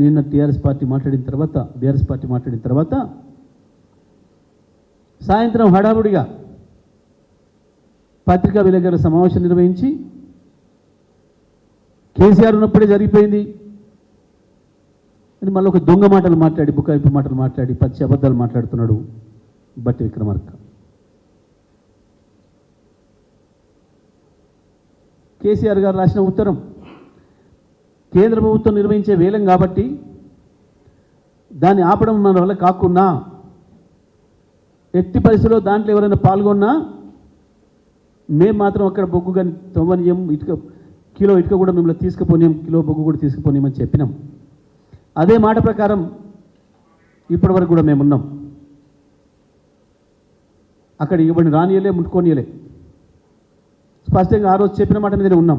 నిన్న TRS party మాట్లాడిన తర్వాత బీఆర్ఎస్ పార్టీ మాట్లాడిన తర్వాత సాయంత్రం హడావుడిగా పత్రికా విలేకరుల సమావేశం నిర్వహించి కేసీఆర్ ఉన్నప్పుడే జరిగిపోయింది. అని మళ్ళీ ఒక దొంగ మాటలు మాట్లాడి బుకాయింపు మాటలు మాట్లాడి పచ్చి అబద్ధాలు మాట్లాడుతున్నాడు బట్టి విక్రమార్క. కేసీఆర్ గారు రాసిన ఉత్తరం కేంద్ర ప్రభుత్వం నిర్వహించే వేలం కాబట్టి దాన్ని ఆపడం మన వల్ల కాకున్నా ఎట్టి పరిస్థితిలో దాంట్లో ఎవరైనా పాల్గొన్నా మేము మాత్రం అక్కడ బొగ్గు కానీ తొమ్మనియం ఇటుక కిలో ఇటుక కూడా మిమ్మల్ని తీసుకుపోనియం కిలో బొగ్గు కూడా తీసుకుపోనియమని చెప్పినాం. అదే మాట ప్రకారం ఇప్పటి వరకు కూడా మేము ఉన్నాం. అక్కడ ఇవ్వని రానియలే ముట్టుకోనియలే. స్పష్టంగా ఆ రోజు చెప్పిన మాట మీదనే ఉన్నాం.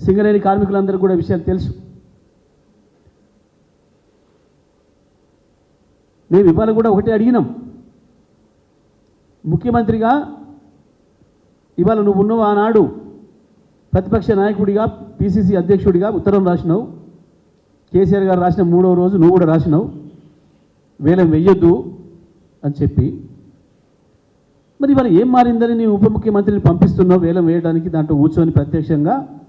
సింగరేణి కార్మికులందరూ కూడా విషయాలు తెలుసు. మేము ఇవాళ కూడా ఒకటే అడిగినాం. ముఖ్యమంత్రిగా ఇవాళ నువ్వు ఉన్నావు ఆనాడు. ప్రతిపక్ష నాయకుడిగా పిసిసి అధ్యక్షుడిగా ఉత్తరం రాసినావు. కేసీఆర్ గారు రాసిన మూడవ రోజు నువ్వు కూడా రాసినావు. వేలం వెయ్యొద్దు అని చెప్పి. మరి ఇవాళ ఏం మారిందని నీ ఉప ముఖ్యమంత్రిని పంపిస్తున్నావు? వేలం వేయడానికి దాంట్లో కూర్చొని ప్రత్యక్షంగా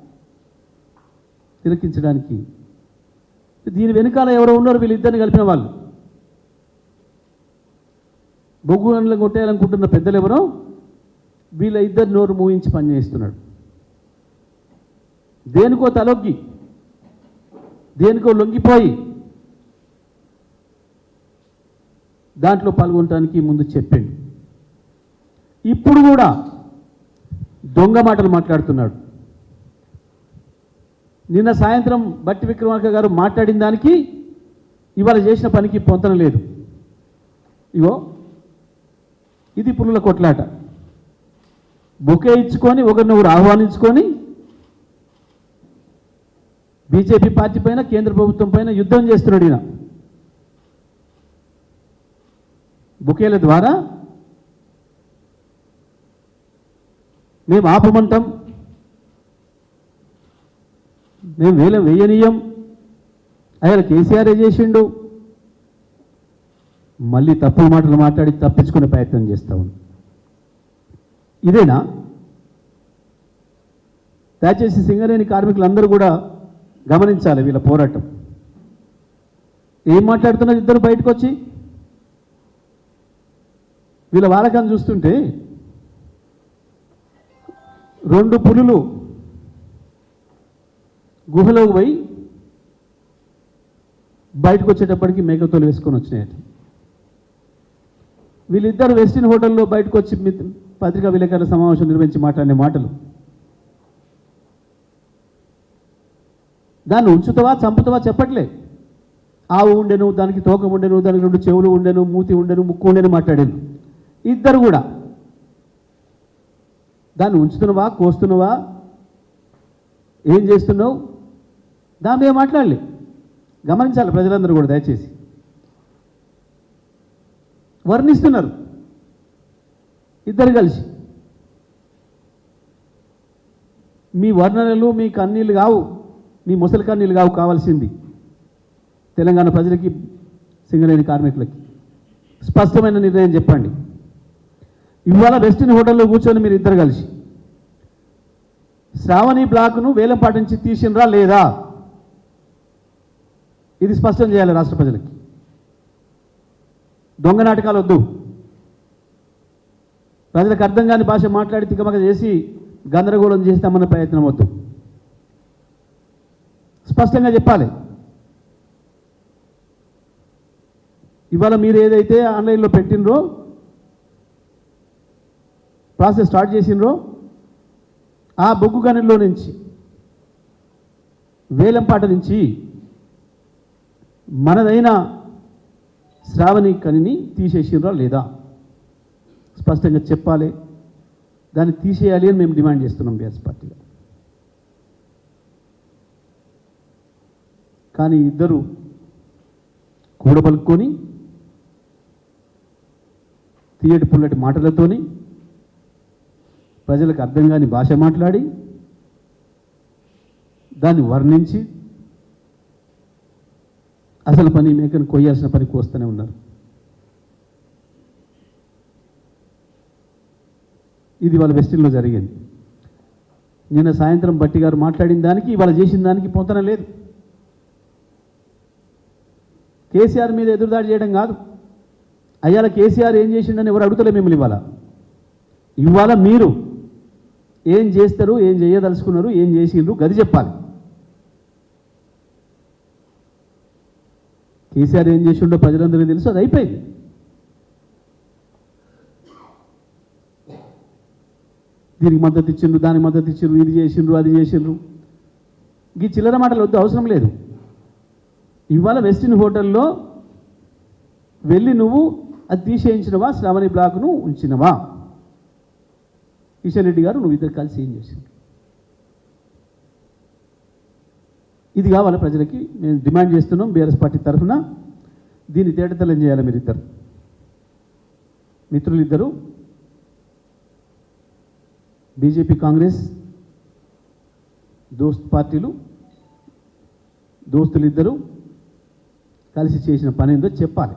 తిలకించడానికి. దీని వెనకాల ఎవరో ఉన్నారు వీళ్ళిద్దరిని కలిపిన వాళ్ళు. బొగ్గు గనులను కొట్టేయాలనుకుంటున్న పెద్దలు ఎవరో వీళ్ళ ఇద్దరు నోరు మూయించి పనిచేస్తున్నాడు. దేనికో తలొగ్గి దేనికో లొంగిపోయి దాంట్లో పాల్గొనడానికి ముందు చెప్పండి. ఇప్పుడు కూడా దొంగ మాటలు మాట్లాడుతున్నాడు. నిన్న సాయంత్రం బట్టి విక్రమార్క గారు మాట్లాడిన దానికి ఇవాళ చేసిన పనికి పొంతన లేదు. ఇగో ఇది పులుల కొట్లాట. బొకే ఇచ్చుకొని ఒకరినొకరు ఆహ్వానించుకొని బీజేపీ పార్టీ పైన కేంద్ర ప్రభుత్వం పైన యుద్ధం చేస్తున్నాడు ఈయన. బుకేల ద్వారా మేము ఆపమంటాం మేము వేల వేయనీయం. ఆయన కేసీఆర్ చేసిండు. మళ్ళీ తప్పుడు మాటలు మాట్లాడి తప్పించుకునే ప్రయత్నం చేస్తా ఇదేనా? దయచేసి సింగరేణి కార్మికులందరూ కూడా గమనించాలి వీళ్ళ పోరాటం. ఏం మాట్లాడుతున్నారు ఇద్దరు బయటకు వచ్చి వీళ్ళ వాలకాన్ని చూస్తుంటే రెండు పులులు గుహలోకి పోయి బయటకు వచ్చేటప్పటికి మేకతోలు వేసుకొని వచ్చినాయట. వీళ్ళిద్దరు వెస్టిన్ హోటల్లో బయటకు వచ్చి పత్రికా విలేకరుల సమావేశం నిర్వహించి మాట్లాడిన మాటలు. దాన్ని ఉంచుతావా చంపుతావా చెప్పట్లే. ఆవు ఉండెను దానికి తోక ఉండెను దానికి రెండు చెవులు ఉండెను మూతి ఉండెను ముక్కు ఉండెను మాట్లాడాను ఇద్దరు కూడా. దాన్ని ఉంచుతున్నావా కోస్తున్నావా? ఏం చేస్తున్నావు? దాని మీద మాట్లాడలే. గమనించాలి ప్రజలందరూ కూడా దయచేసి. వర్ణిస్తున్నారు. ఇద్దరు కలిసి. మీ వర్ణనలు మీ కన్నీళ్ళు కావు. మీ ముసలి కన్నీళ్ళు కావు కావాల్సింది. తెలంగాణ ప్రజలకి సింగరేణి కార్మికులకి. స్పష్టమైన నిర్ణయం చెప్పండి. ఇవాళ వెస్టిన్ హోటల్లో కూర్చొని మీరు ఇద్దరు కలిసి. శ్రావణి బ్లాక్ను వేలం పాటించి తీసినరా లేదా? ఇది స్పష్టం చేయాలి రాష్ట్ర ప్రజలకి. దొంగ నాటకాలు వద్దు. ప్రజలకు అర్థం కాని భాష మాట్లాడి తికమక చేసి గందరగోళం చేస్తామన్న ప్రయత్నం వద్దు. స్పష్టంగా చెప్పాలి. ఇవాళ మీరు ఏదైతే ఆన్లైన్లో పెట్టినరో ప్రాసెస్ స్టార్ట్ చేసినరో ఆ బొగ్గు గనుల్లో నుంచి వేలంపాట నుంచి మనదైన శ్రావణి కనిని తీసేసిరా లేదా? స్పష్టంగా చెప్పాలి. దాన్ని తీసేయాలి అని మేము డిమాండ్ చేస్తున్నాం బీఆర్ఎస్ పార్టీగా కానీ ఇద్దరు కూడబలుక్కొని తీయటి పుల్లటి మాటలతోని ప్రజలకు అర్థం కాని భాష మాట్లాడి దాన్ని వర్ణించి అసలు పని మేకను కొయ్యాల్సిన పని కోస్తూనే ఉన్నారు. ఇది వాళ్ళ వెస్టిన్లో జరిగింది. నిన్న సాయంత్రం బట్టి గారు మాట్లాడిన దానికి ఇవాళ చేసిన దానికి పొంతన లేదు. కేసీఆర్ మీద ఎదురుదాడి చేయడం కాదు. అయ్యాల కేసీఆర్ ఏం చేసిండని ఎవరు అడుగుతలే మిమ్మల్ని ఇవాళ. ఇవాళ మీరు ఏం చేస్తారు ఏం చేయదలుచుకున్నారు ఏం చేసిండ్రు గది చెప్పాలి. కేసీఆర్ ఏం చేసిండో ప్రజలందరికీ తెలుసు అది అయిపోయింది. దీనికి మద్దతు ఇచ్చిండ్రు దానికి మద్దతు ఇచ్చిండ్రు ఇది చేసిండ్రు అది చేసిండ్రు. ఈ చిల్లర మాటలు వద్దు అవసరం లేదు. ఇవాళ వెస్టిన్ హోటల్లో వెళ్ళి నువ్వు అది తీసేయించినవా శ్రావణి బ్లాక్ను ఉంచినవా? కిషన్ రెడ్డి గారు నువ్వు ఇద్దరు కలిసి ఏం చేసిండ్రు? ఇది కావాలి ప్రజలకి. మేము డిమాండ్ చేస్తున్నాం బీఆర్ఎస్ పార్టీ తరఫున. దీన్ని తేటతలం చేయాలి మీరు ఇద్దరు మిత్రులు ఇద్దరు బీజేపీ కాంగ్రెస్ దోస్త్ పార్టీలు దోస్తులు ఇద్దరు కలిసి చేసిన పని ఏందో చెప్పాలి.